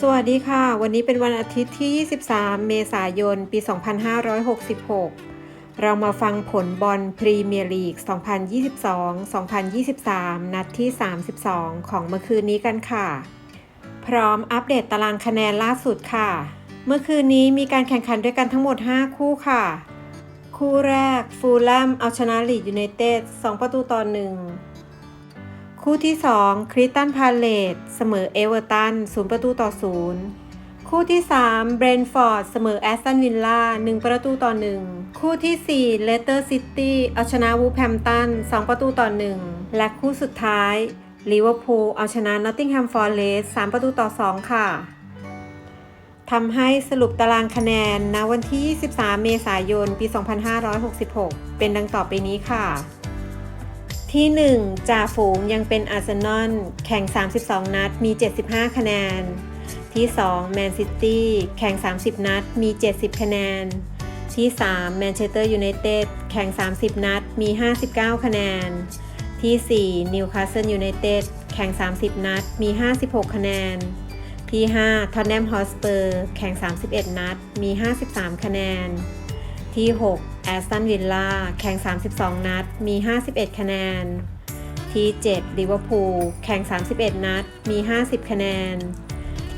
สวัสดีค่ะ วันนี้เป็นวันอาทิตย์ที่ 23 เมษายน ปี 2566 เรามาฟังผลบอลพรีเมียร์ลีก 2022-2023 นัดที่ 32 ของเมื่อคืนนี้กันค่ะ พร้อมอัปเดตตารางคะแนนล่าสุดค่ะ เมื่อคืนนี้มีการแข่งขันด้วยกันทั้งหมด 5 คู่ค่ะ คู่แรกฟูลแลมเอาชนะลีดยูไนเต็ด2ประตูต่อ1 คู่ที่ 2 คริสตันพาเลตเสมอเอเวอร์ตัน0ประตูต่อ 0 คู่ที่ 3 เบรนฟอร์ดเสมอแอสตันวิลล่า1ประตูต่อ 1 คู่ที่ 4 เลสเตอร์ซิตี้เอาชนะวูแฮมตัน2ประตูต่อ 1 และคู่สุดท้ายลิเวอร์พูลเอาชนะนอตติงแฮมฟอร์เรสต์3ประตูต่อ 2 ค่ะทำให้สรุปตารางคะแนนณวันที่ 23 เมษายน ปี 2566 เป็นดังต่อไปนี้ค่ะ ที่ 1 จ่าฝูงยังเป็นอาร์เซนอลแข่ง 32 นัดมี 75 คะแนน ที่ 2 แมนซิตี้แข่ง 30 นัดมี 70 คะแนน ที่ 3 แมนเชสเตอร์ยูไนเต็ดแข่ง 30 นัดมี 59 คะแนน ที่ 4 นิวคาสเซิลยูไนเต็ดแข่ง 30 นัดมี 56 คะแนน ที่ 5 ทอนแนมฮอสเปอร์ แข่ง 31 นัดมี 53 คะแนน ที่ 6 แอสตันวิลล่าแข่ง 32 นัด มี 51 คะแนน ที่ 7 ลิเวอร์พูล แข่ง 31 นัด มี 50 คะแนน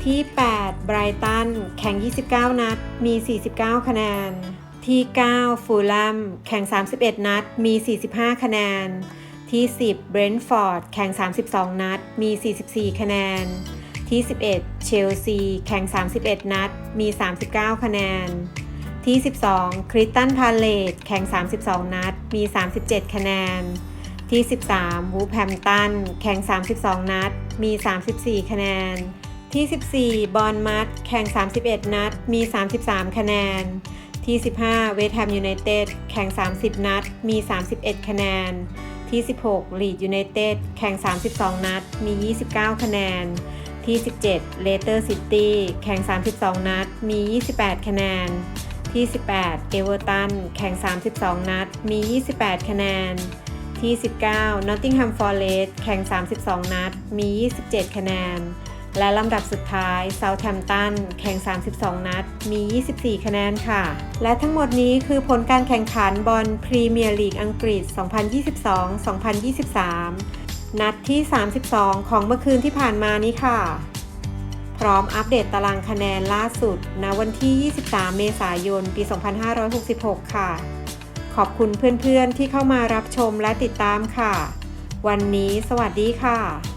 ที่ 8 ไบรตัน แข่ง 29 นัด มี 49 คะแนน ที่ 9 ฟูลแลม แข่ง 31 นัด มี 45 คะแนน ที่ 10 เบรนท์ฟอร์ด แข่ง 32 นัด มี 44 คะแนน ที่ 11 เชลซี แข่ง 31 นัด มี 39 คะแนน ที่ 12 คริสตันพาเลตแข่ง 32 นัด มี 37 คะแนน ที่ 13 วูแฮมตัน แข่ง 32 นัด มี 34 คะแนน ที่ 14 บอลมัดแข่ง 31 นัด มี 33 คะแนน ที่ 15 เวสต์แฮมยูไนเต็ด แข่ง 30 นัด มี 31 คะแนน ที่ 16 ลีดยูไนเต็ด แข่ง 32 นัด มี 29 คะแนนที่ 17 เลเตอร์ซิตี้ แข่ง 32 นัด มี 28 คะแนน ที่18เอเวอร์ตัน แข่ง 32 นัด มี 28 คะแนน ที่ 19 นอตติงแฮม ฟอร์เรสต์แข่ง 32 นัด มี 27 คะแนน และลำดับสุดท้ายเซาท์แฮมตัน แข่ง 32 นัด มี 24 คะแนนค่ะ และทั้งหมดนี้คือผลการแข่งขันบอลพรีเมียร์ลีกอังกฤษ 2022-2023 นัดที่ 32 ของเมื่อคืนที่ผ่านมานี้ค่ะ พร้อมอัปเดตตารางคะแนนล่าสุดณวันที่ 23 เมษายน ปี 2566 ค่ะ ขอบคุณเพื่อนๆที่เข้ามารับชมและติดตามค่ะ วันนี้สวัสดีค่ะ